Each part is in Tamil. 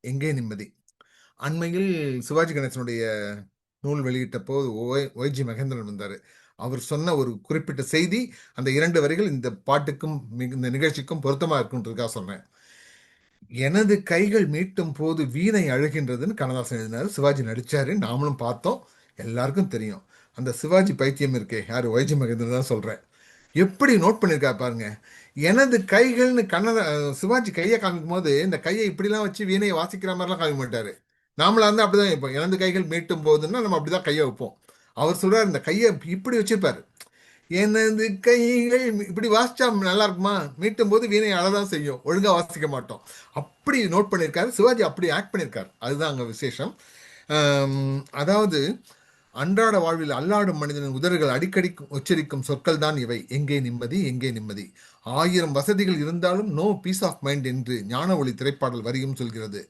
எங்கே நிம்மதி? அண்மையில் சிவாஜி கணேசனுடைய நூல் வெளியிட்ட போது ஓய் ஒய்ஜி மகேந்திரன் வந்தார். அவர் சொன்ன ஒரு குறிப்பிட்ட செய்தி அந்த இரண்டு வரிகள் இந்த பாட்டுக்கும் இந்த நிகழ்ச்சிக்கும் பொருத்தமாக இருக்குன்றதுக்காக சொன்னேன் எனது கைகள் மீட்டும் போது வீணை அழுகின்றதுன்னு கண்ணதாசன் எழுதினார். சிவாஜி நடித்தார் நாமளும் பார்த்தோம். எல்லாருக்கும் தெரியும். அந்த சிவாஜி பைத்தியம் இருக்கே. யார்? ஒய்ஜி மகேந்திரன் தான் சொல்கிறேன் எப்படி நோட் பண்ணியிருக்கா பாருங்க. எனது கைகள்னு கண்ணத சிவாஜி கையை காமிக்கும் போது இந்த கையை இப்படிலாம் வச்சு வீணையை வாசிக்கிற மாதிரிலாம் காமிக்க மாட்டாரு. நாமளா இருந்தா அப்படிதான் வைப்போம். எனது கைகள் மீட்டும் போதுன்னா நம்ம அப்படிதான் கையை வைப்போம். அவர் சொல்றாரு இந்த கையை இப்படி வச்சிருப்பாரு. எனது கைகள் இப்படி வாசிச்சா நல்லா இருக்குமா? மீட்டும் போது வீணை அழதான் செய்யும். ஒழுங்காக வாசிக்க மாட்டோம். அப்படி நோட் பண்ணியிருக்காரு சிவாஜி அப்படி ஆக்ட் பண்ணியிருக்காரு அதுதான் அங்கே விசேஷம். அதாவது அன்றாட வாழ்வில் அல்லாடும் மனிதனின் உதறுகள் அடிக்கடி உச்சரிக்கும் சொற்கள் தான் இவை. எங்கே நிம்மதி எங்கே நிம்மதி? ஆயிரம் வசதிகள் இருந்தாலும் நோ பீஸ் ஆஃப் மைண்ட் என்று ஞான ஒளி திரைப்பாடல் வரியும் சொல்கிறது.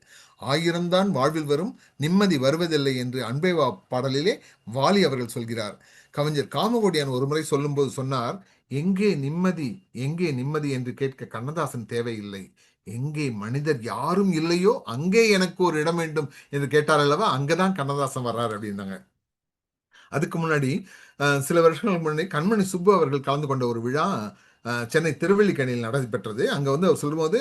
ஆயிரம்தான் வாழ்வில் வரும் நிம்மதி வருவதில்லை என்று அன்பேவா பாடலிலே வாலி அவர்கள் சொல்கிறார். கவிஞர் காமகோடியான் ஒருமுறை சொல்லும்போது சொன்னார் எங்கே நிம்மதி எங்கே நிம்மதி? என்று கேட்க கண்ணதாசன் தேவையில்லை. எங்கே மனிதர் யாரும் இல்லையோ அங்கே எனக்கு ஒரு இடம் வேண்டும் என்று கேட்டார் அல்லவா? அங்கதான் கண்ணதாசன் வர்றார் அப்படின்னாங்க. அதுக்கு முன்னாடி சில வருஷங்களுக்கு முன்னாடி கண்மணி சுப்பு அவர்கள் கலந்து கொண்ட ஒரு விழா சென்னை திருவள்ளிக்கணியில் நடைபெற்றது. அங்கே வந்து அவர் சொல்லும்போது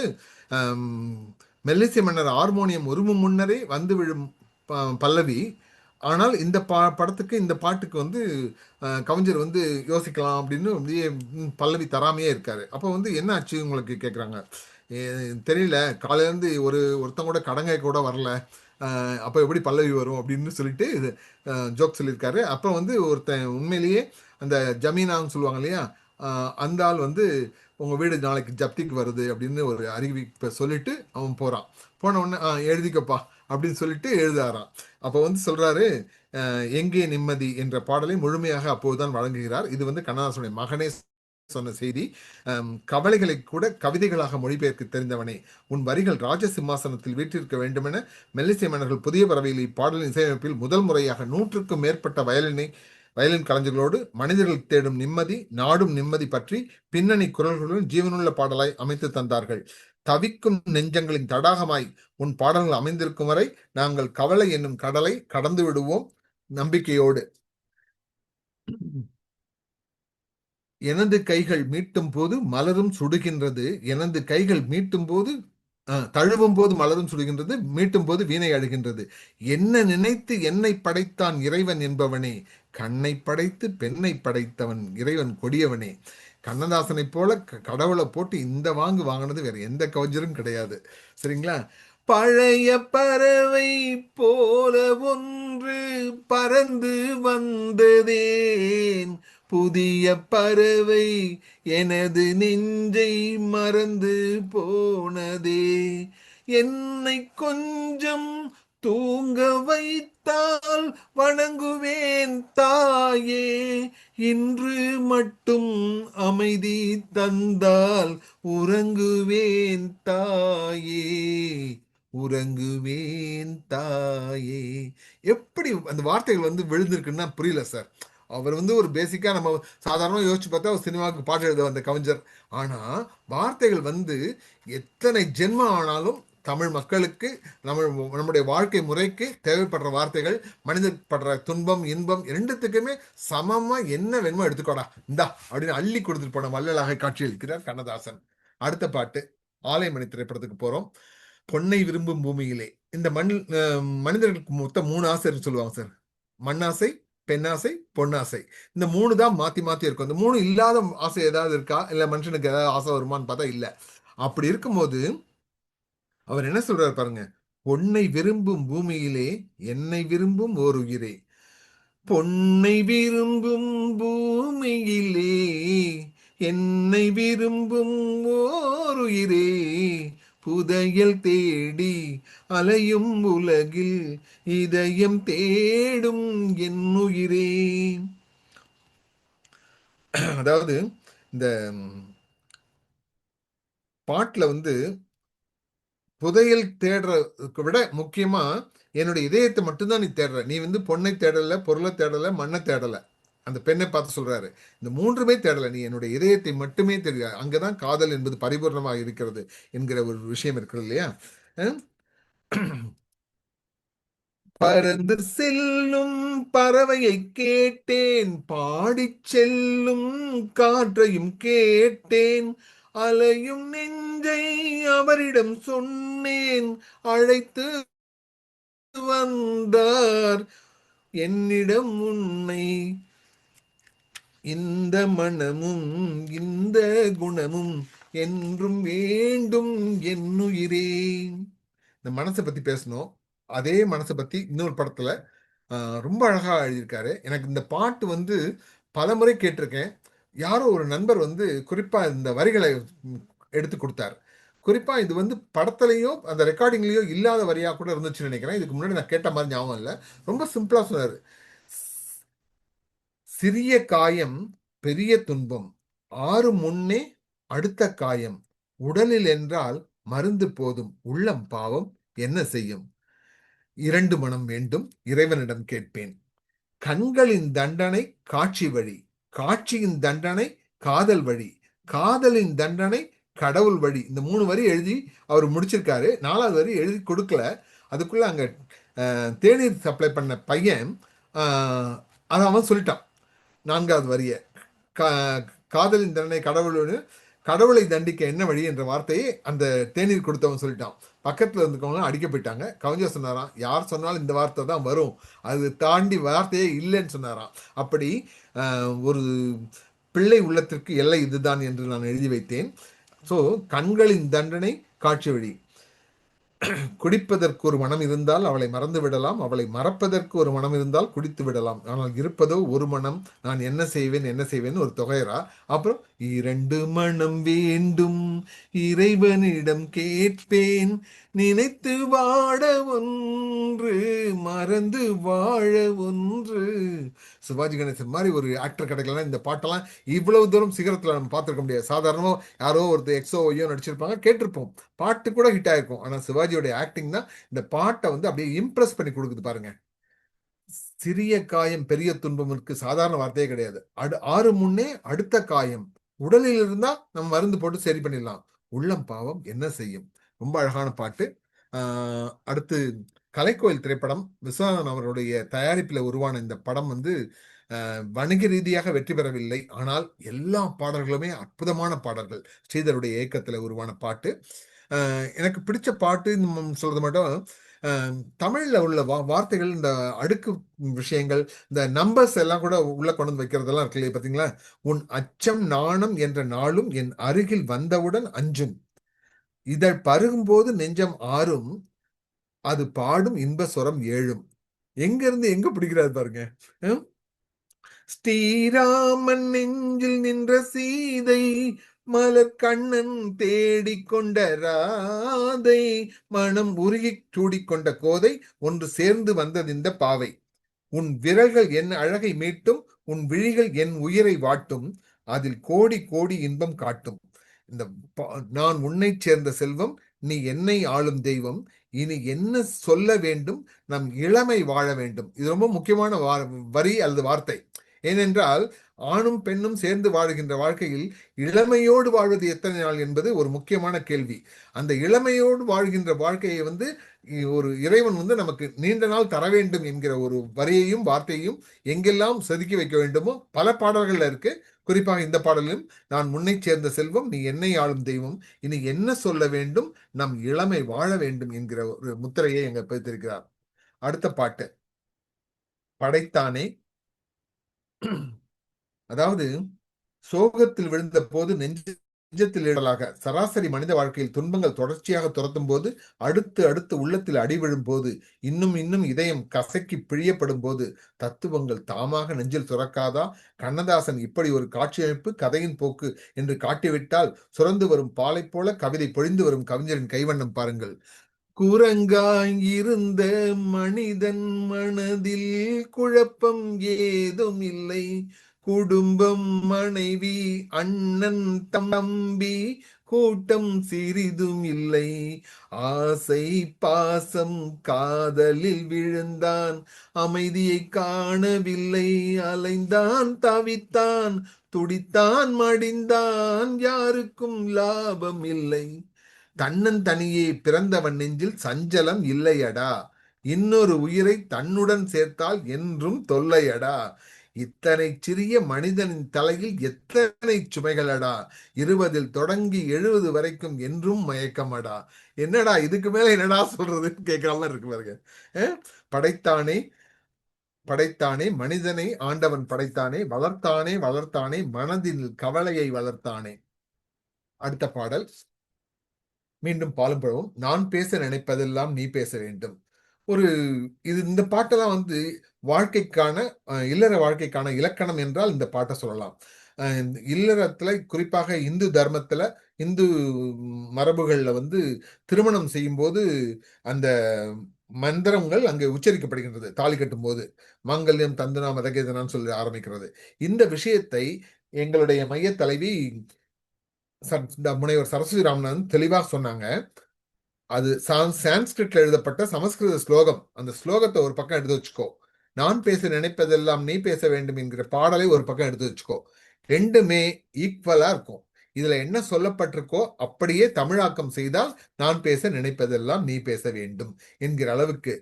மெல்லிசை மன்னர் ஹார்மோனியம் உருமும் முன்னரே வந்து விழும் பல்லவி. ஆனால் இந்த பா படத்துக்கு இந்த பாட்டுக்கு வந்து கவிஞர் வந்து யோசிக்கலாம் அப்படின்னு அப்படியே பல்லவி தராமையே இருக்காரு. அப்போ வந்து என்ன ஆச்சு உங்களுக்கு கேட்குறாங்க தெரியல. காலையிலேருந்து ஒரு ஒருத்தங்க கூட கடங்கை கூட வரல. அப்போ எப்படி பல்லவி வரும் அப்படின்னு சொல்லிட்டு ஜோக் சொல்லியிருக்காரு. அப்புறம் வந்து ஒருத்தன் உண்மையிலேயே அந்த ஜமீனான்னு சொல்லுவாங்க இல்லையா? அந்த ஆள் வந்து உங்கள் வீடு நாளைக்கு ஜப்திக்கு வருது அப்படின்னு ஒரு அறிவிப்பை சொல்லிட்டு அவன் போகிறான் போன உடனே எழுதிக்கப்பா அப்படின்னு சொல்லிட்டு எழுதாரான் அப்போ வந்து சொல்கிறாரு எங்கே நிம்மதி என்ற பாடலை முழுமையாக அப்போதுதான் வழங்குகிறார். இது வந்து கண்ணதாசனுடைய மகனே சொன்ன செய்தி கவலைகளை கூட கவிதைகளாக மொழிபெயர்க்க தெரிந்தவனே உன் வரிகள் ராஜ சிம்மாசனத்தில் வீட்டிருக்க வேண்டுமென மெல்லிசை மன்னர்கள் புதிய பறவையில் இப்பாடலின் இசையமைப்பில் முதல் முறையாக நூற்றுக்கும் மேற்பட்ட வயலினை வயலின் கலைஞர்களோடு மனிதர்கள் தேடும் நிம்மதி நாடும் நிம்மதி பற்றி பின்னணி குரல்களுடன் ஜீவனுள்ள பாடலாய் அமைத்து தந்தார்கள். தவிக்கும் நெஞ்சங்களின் தடாகமாய் உன் பாடல்கள் அமைந்திருக்கும் வரை நாங்கள் கவலை என்னும் கடலை கடந்து விடுவோம் நம்பிக்கையோடு. எனது கைகள் மீட்டும் போது மலரும் சுடுகின்றது. எனது கைகள் மீட்டும் போது தழுவும் போது மலரும் சுடுகின்றது மீட்டும் போது வீணை அழுகின்றது. என்ன நினைத்து என்னை படைத்தான் இறைவன் என்பவனே? கண்ணை படைத்து பெண்ணை படைத்தவன் இறைவன் கொடியவனே. கண்ணதாசனை போல கடவுளை போட்டு இந்த வாங்கு வாங்கினது வேற எந்த கவஞ்சரும் கிடையாது. சரிங்களா? பழைய பறவை போல ஒன்று பறந்து வந்ததேன். புதிய பறவை எனது நெஞ்சை மறந்து போனதே. என்னை கொஞ்சம் தூங்க வைத்தால் வணங்குவேன் தாயே. இன்று மட்டும் அமைதி தந்தால் உறங்குவேன் தாயே. உறங்குவேன் தாயே. எப்படி அந்த வார்த்தைகள் வந்து விழுந்திருக்குன்னா புரியல சார். அவர் வந்து ஒரு பேசிக்காக நம்ம சாதாரணமாக யோசிச்சு பார்த்தா ஒரு சினிமாவுக்கு பாட்டு எழுத வந்த கவிஞர். ஆனால் வார்த்தைகள் வந்து எத்தனை ஜென்மம் ஆனாலும் தமிழ் மக்களுக்கு நம்ம நம்முடைய வாழ்க்கை முறைக்கு தேவைப்படுற வார்த்தைகள் மனிதர் படுற துன்பம் இன்பம் ரெண்டுத்துக்குமே சமமாக என்ன வேணுமோ எடுத்துக்கோடா. இந்தா அப்படின்னு அள்ளி கொடுத்துட்டு போன வள்ளலாக காட்சியளிக்கிறார் கண்ணதாசன். அடுத்த பாட்டு ஆலயமணி திரைப்படத்துக்கு போகிறோம் பொன்னை விரும்பும் பூமியிலே. இந்த மண் மனிதர்களுக்கு மொத்தம் மூணு ஆசை சொல்லுவாங்க சார். மண்ணாசை பெண்ணாசை பொன்னாசை இந்த மூணு தான் மாத்தி மாத்தி இருக்கும். இந்த மூணு இல்லாத ஆசை ஏதாவது இருக்கா? இல்ல மனுஷனுக்கு ஏதாவது ஆசை வருமானு பார்த்தா இல்ல. அப்படி இருக்கும்போது அவர் என்ன சொல்றாரு பாருங்க. பொன்னை விரும்பும் பூமியிலே என்னை விரும்பும் ஓர் உயிரே. பொன்னை விரும்பும் பூமியிலே என்னை விரும்பும் ஓர் உயிரே. புதையல் தேடி அலையும் உலகில் இதயம் தேடும் என்னுயிரே அதாவது இந்த பாட்டில் வந்து புதையல் தேடுறதுக்கு விட முக்கியமா என்னுடைய இதயத்தை மட்டும்தான் நீ தேடுற. நீ வந்து பொண்ணை தேடலை பொருளை தேடலை மண்ணை தேடலை. அந்த பெண்ணை பார்த்து சொல்றாரு. இந்த மூன்றுமே தேடலை. நீ என்னுடைய இதயத்தை மட்டுமே தெரியாது அங்கதான் காதல் என்பது பரிபூர்ணமாக இருக்கிறது என்கிற ஒரு விஷயம் இருக்கிறது இல்லையா? பறந்து செல்லும் பறவையை கேட்டேன். பாடிச் செல்லும் காற்றையும் கேட்டேன். அலையும் நெஞ்சை அவரிடம் சொன்னேன். அழைத்து வந்தார். என்னிடம் உன்னை இந்த மனமும் இந்த குணமும் என்றும் வே இந்த மனசை பற்றி பேசணும். அதே மனசை பற்றி இன்னொரு படத்தில் ரொம்ப அழகாக எழுதியிருக்காரு. எனக்கு இந்த பாட்டு வந்து பலமுறை கேட்டிருக்கேன். யாரோ ஒரு நண்பர் வந்து குறிப்பாக இந்த வரிகளை எடுத்து கொடுத்தார். குறிப்பாக இது வந்து படத்துலயோ அந்த ரெக்கார்டிங்லேயோ இல்லாத வரியாக கூட இருந்துச்சுன்னு நினைக்கிறேன். இதுக்கு முன்னாடி நான் கேட்ட மாதிரி ஞாபகம் இல்லை. ரொம்ப சிம்பிளாக சொன்னார். சிறிய காயம் பெரிய துன்பம். ஆறு முன்னே அடுத்த காயம். உடலில் என்றால் மருந்து போதும். உள்ளம் பாவம். என்ன செய்யும்? இரண்டு மனம் வேண்டும் இறைவனிடம் கேட்பேன். கண்களின் தண்டனை காட்சி வழி காட்சியின் தண்டனை காதல் வழி காதலின் தண்டனை கடவுள் வழி. இந்த மூணு வரி எழுதி அவர் முடிச்சிருக்காரு. நாலாவது வரி எழுதி கொடுக்கல. அதுக்குள்ள அங்க தேநீர் சப்ளை பண்ண பையன் அதை அவன் சொல்லிட்டான். நான்காவது வரியை கா- காதலின் தண்டனை கடவுளோடு கடவுளை தண்டிக்க என்ன வழி என்ற வார்த்தையை அந்த தேநீர் கொடுத்தவன் சொல்லிட்டான். பக்கத்தில் இருந்துக்கவங்க அடிக்க போயிட்டாங்க. கவிஞர் சொன்னாராம் யார் சொன்னாலும் இந்த வார்த்தை தான் வரும். அது தாண்டி வார்த்தையே இல்லைன்னு சொன்னாராம். அப்படி ஒரு பிள்ளை உள்ளத்திற்கு எல்லை இதுதான் என்று நான் எழுதி வைத்தேன். ஸோ கண்களின் தண்டனை காட்சி வழி. குடிப்பதற்கு ஒரு மனம் இருந்தால் அவளை மறந்து விடலாம் அவளை மறப்பதற்கு ஒரு மனம் இருந்தால் குடித்து விடலாம். ஆனால் இருப்பதோ ஒரு மனம் நான் என்ன செய்வேன் என்ன செய்வேன் ஒரு தொகையரா அப்புறம் இரண்டு மனம் வேண்டும் இறைவனிடம் கேட்பேன் நினைத்து வாழ ஒன்று மறந்து வாழ ஒன்று சிவாஜி கணேசன் மாதிரி ஒரு ஆக்டர் கிடைக்கலன்னா இந்த பாட்டெல்லாம் இவ்வளவு தூரம் சிகரத்தில் நம்ம பார்த்துருக்க முடியாது. சாதாரணமாக யாரோ ஒருத்தர் எக்ஸோ ஒய்யோ நடிச்சிருப்பாங்க கேட்டிருப்போம். பாட்டு கூட ஹிட் ஆயிருக்கும். ஆனால் சிவாஜியோட ஆக்டிங் தான் இந்த பாட்டை வந்து அப்படியே இம்ப்ரெஸ் பண்ணி கொடுக்குது பாருங்க. சிறிய காயம் பெரிய துன்பம் இருக்கு. சாதாரண வார்த்தையே கிடையாது. அடு ஆறு முன்னே அடுத்த காயம். உடலில் இருந்தா நம்ம மருந்து போட்டு சரி பண்ணிடலாம். உள்ளம் பாவம் என்ன செய்யும்? ரொம்ப அழகான பாட்டு. அடுத்து கலைக்கோயில் திரைப்படம் விஸ்வநாதன் அவருடைய தயாரிப்பில் உருவான இந்த படம் வந்து வணிக ரீதியாக வெற்றி பெறவில்லை. ஆனால் எல்லா பாடல்களுமே அற்புதமான பாடல்கள். ஸ்ரீதருடைய இயக்கத்தில் உருவான பாட்டு. எனக்கு பிடிச்ச பாட்டு சொல்றது மட்டும் தமிழில் உள்ள வா வார்த்தைகள் இந்த அடுக்கு விஷயங்கள் இந்த நம்பர்ஸ் எல்லாம் கூட உள்ள கொண்டு வந்து வைக்கிறதெல்லாம் இருக்கு இல்லையா பார்த்தீங்களா உன் அச்சம் நாணம் என்ற நாளும் என் அருகில் வந்தவுடன் அஞ்சும். இதழ் பருகும்போது நெஞ்சம் ஆறும். அது பாடும் இன்ப சுரம் ஏழும். எங்க இருந்து எங்க பிடிக்கிறாரு பாருங்க. ஹம்? ஸ்ரீராமன் நெஞ்சில் நின்ற சீதை மலர் கண்ணன் தேடிக்கொண்ட ராதை மனம் உருகி சூடிக்கொண்ட கோதை ஒன்று சேர்ந்து வந்தது இந்த பாவை. உன் விரல்கள் என் அழகை மீட்டும் உன் விழிகள் என் உயிரை வாட்டும் அதில் கோடி கோடி இன்பம் காட்டும். இந்த பா- நான் உன்னைச் சேர்ந்த செல்வம் நீ என்னை ஆளும் தெய்வம். இனி என்ன சொல்ல வேண்டும்? நம் இளமை வாழ வேண்டும். இது ரொம்ப முக்கியமான வரி அல்லது வார்த்தை. ஏனென்றால் ஆணும் பெண்ணும் சேர்ந்து வாழுகின்ற வாழ்க்கையில் இளமையோடு வாழ்வது எத்தனை நாள் என்பது ஒரு முக்கியமான கேள்வி. அந்த இளமையோடு வாழ்கின்ற வாழ்க்கையை வந்து ஒரு இறைவன் வந்து நமக்கு நீண்ட நாள் தர வேண்டும் என்கிற ஒரு வரியையும் வார்த்தையும் எங்கெல்லாம் செதுக்கி வைக்க வேண்டுமோ பல பாடல்கள்ல இருக்கு. குறிப்பாக இந்த பாடலிலும் நான் முன்னை சேர்ந்த செல்வம் நீ என்னை ஆளும் தெய்வம் இனி என்ன சொல்ல வேண்டும்? நம் இளமை வாழ வேண்டும் என்கிற ஒரு முத்திரையை எங்க பதித்திருக்கிறார். அடுத்த பாட்டு. படைத்தானே அதாவது சோகத்தில் விழுந்த போது நெஞ்ச நெஞ்சத்தில் இடலாக சராசரி மனித வாழ்க்கையில் துன்பங்கள் தொடர்ச்சியாக துரத்தும் போது அடுத்து அடுத்து உள்ளத்தில் அடிவிழும் போது இன்னும் இன்னும் இதயம் கசக்கி பிழியப்படும் போது தத்துவங்கள் தாமாக நெஞ்சில் சுரக்காதா? கண்ணதாசன் இப்படி ஒரு காட்சியமைப்பு கதையின் போக்கு என்று காட்டிவிட்டால் சுரந்து வரும் பாலை போல கவிதை பொழிந்து வரும் கவிஞரின் கைவண்ணம் பாருங்கள். குரங்காயிருந்த மனிதன் மனதில் குழப்பம் ஏதும் இல்லை. குடும்பம் மனைவி அண்ணன் தம்பி கூட்டம் சிறிதும் இல்லை. ஆசை பாசம் காதலில் விழுந்தான். அமைதியை காணவில்லை அலைந்தான் தவித்தான். துடித்தான் மடிந்தான் யாருக்கும் லாபம் இல்லை. தன்னன் தனியே பிறந்தவன் நெஞ்சில் சஞ்சலம் இல்லையடா. இன்னொரு உயிரை தன்னுடன் சேர்த்தால் என்றும் தொல்லையடா. இத்தனை சிறிய மனிதனின் தலையில் எத்தனை சுமைகளடா? இருபதில் தொடங்கி எழுபது வரைக்கும் என்றும் மயக்கமடா? என்னடா இதுக்கு மேல என்னடா சொல்றதுன்னு கேட்கிற மாதிரி இருக்கு பாருங்க. படைத்தானே படைத்தானே மனிதனை ஆண்டவன் படைத்தானே வளர்த்தானே வளர்த்தானே மனதில் கவலையை வளர்த்தானே. அடுத்த பாடல். மீண்டும் பாலும் பழவும் நான் பேச நினைப்பதெல்லாம் நீ பேச வேண்டும். ஒரு இது இந்த பாட்டெல்லாம் வந்து வாழ்க்கைக்கான இல்லற வாழ்க்கைக்கான இலக்கணம் என்றால் இந்த பாட்டை சொல்லலாம். இல்லறத்தில் இல்லறத்துல குறிப்பாக இந்து தர்மத்துல இந்து மரபுகள்ல வந்து திருமணம் செய்யும்போது அந்த மந்திரங்கள் அங்கே உச்சரிக்கப்படுகின்றது. தாலி கட்டும் போது மாங்கல்யம் தந்தனா மதகேதனான்னு சொல்லி ஆரம்பிக்கிறது. இந்த விஷயத்தை எங்களுடைய மைய தலைவி சர்- முனைவர் சரஸ்வதி ராமநாதன் தெளிவாக சொன்னாங்க. அது சான்ஸ்கிரிட்ல எழுதப்பட்ட சமஸ்கிருத ஸ்லோகம். அந்த ஸ்லோகத்தை ஒரு பக்கம் எடுத்து வச்சுக்கோ. நான் பேச நினைப்பதெல்லாம் நீ பேச வேண்டும் என்கிற பாடலை ஒரு பக்கம் எடுத்து வச்சுக்கோ. ரெண்டுமே ஈக்குவலா இருக்கும். இதுல என்ன சொல்லப்பட்டிருக்கோ அப்படியே தமிழாக்கம் செய்தால் நான் பேச நினைப்பதெல்லாம் நீ பேச வேண்டும் என்கிற அளவுக்கு.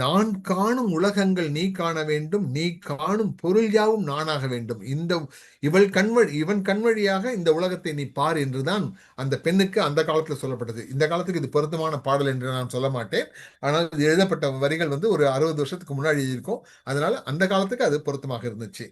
நான் காணும் உலகங்கள் நீ காண வேண்டும் நீ காணும் பொருள் யாவும் நானாக வேண்டும். இந்த இவள் கண்வழி இவன் கண்வழியாக இந்த உலகத்தை நீ பார் என்றுதான் அந்த பெண்ணுக்கு அந்த காலத்துல சொல்லப்பட்டது. இந்த காலத்துக்கு இது பொருத்தமான பாடல் என்று நான் சொல்ல மாட்டேன். ஆனால் இது எழுதப்பட்ட வரிகள் வந்து ஒரு அறுபது வருஷத்துக்கு முன்னாடி இருக்கும். அதனால அந்த காலத்துக்கு அது பொருத்தமாக இருந்துச்சு.